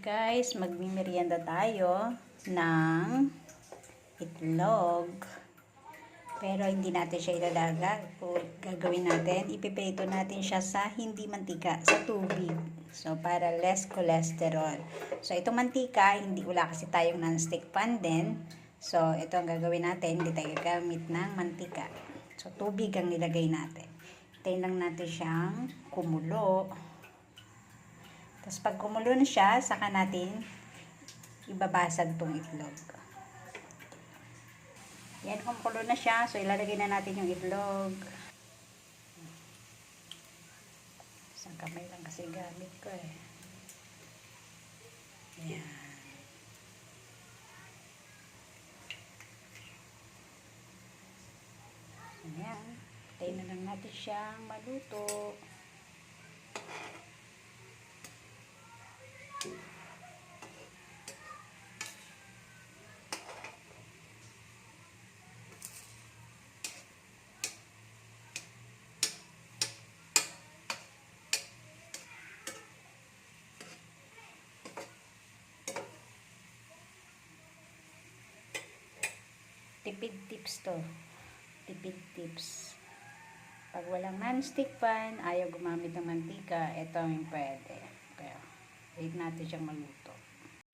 guys, magmimerienda tayo ng itlog. Pero hindi natin siya idadaga. O gagawin natin, ipiprito natin siya sa hindi mantika, sa tubig. So, para less cholesterol. So, itong mantika, hindi wala kasi tayong non-stick pan din. So, ito ang gagawin natin, hindi tayo gagamit ng mantika. So, tubig ang nilagay natin. Hintayin natin siyang kumulo. Tapos pag kumulo na siya, saka natin ibabasag tong itlog. Yan, kumukulo na siya. So, ilalagay na natin yung itlog. Isang kamay lang kasi gamit ko eh. Yan. Ayan. Tayo na lang natin siyang maluto. Tipid tips to. Tipid tips. Pag walang non-stick pan, ayaw gumamit ng mantika, ito ang pwede. Kaya, wait natin siyang maluto.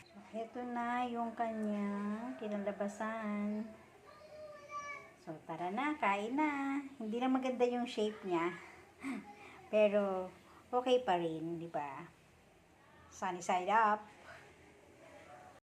So, ito na yung kanyang kinalabasan. So, tara na, kain na. Hindi na maganda yung shape niya. Pero, okay pa rin, di ba? Sunny side up.